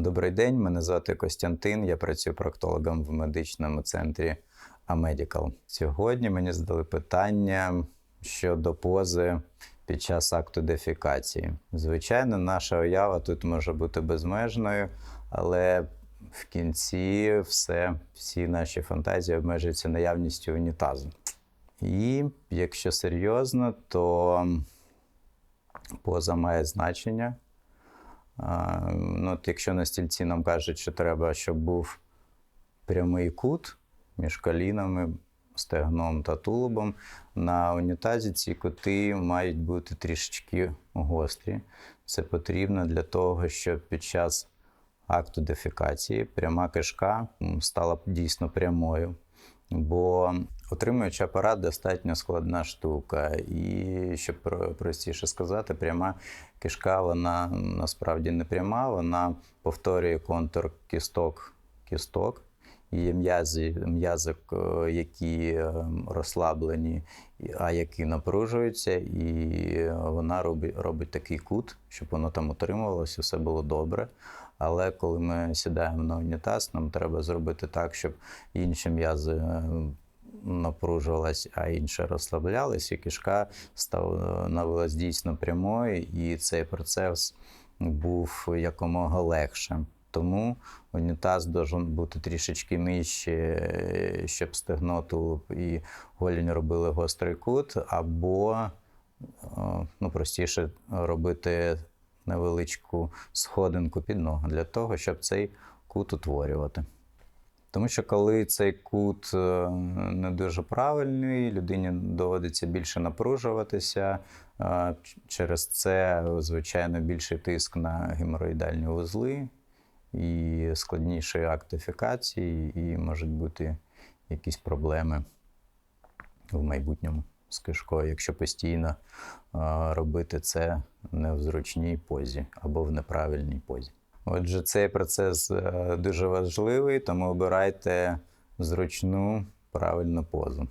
Добрий день, мене звати Костянтин. Я працюю проктологом в медичному центрі Амедікал. Сьогодні мені задали питання щодо пози під час акту дефікації. Звичайно, наша уява тут може бути безмежною, але в кінці все, всі наші фантазії обмежуються наявністю унітазу. І якщо серйозно, то поза має значення. Ну, от якщо на стільці нам кажуть, що треба, щоб був прямий кут між колінами, стегном та тулубом, на унітазі ці кути мають бути трішечки гострі. Це потрібно для того, щоб під час акту дефікації пряма кишка стала дійсно прямою. Бо отримуючи апарат достатньо складна штука. І щоб про- простіше сказати, пряма кишка вона насправді не пряма, вона повторює контур кісток кісток. Є м'язи, м'язи, к- які е, розслаблені, а які напружуються, і вона робить, робить такий кут, щоб воно там утримувалося, все було добре. Але коли ми сідаємо на унітаз, нам треба зробити так, щоб інші м'язи е, напружувалась, а інше розслаблялись, і кишка становилась дійсно прямою, і цей процес був якомога легше. Тому унітаз должен бути трішечки нижче, е, щоб стегно, тулуб і голінь робили гострий кут, або е, ну, простіше робити невеличку сходинку під ногу для того, щоб цей кут утворювати. Тому що коли цей кут е, не дуже правильний, людині доводиться більше напружуватися. Через це, звичайно, більший тиск на геморроїдальні вузли і складніший акт дефікації, і можуть бути якісь проблеми в майбутньому з кишкою, якщо постійно робити це не в зручній позі або в неправильній позі. Отже, цей процес е, дуже важливий, тому обирайте зручну правильну позу.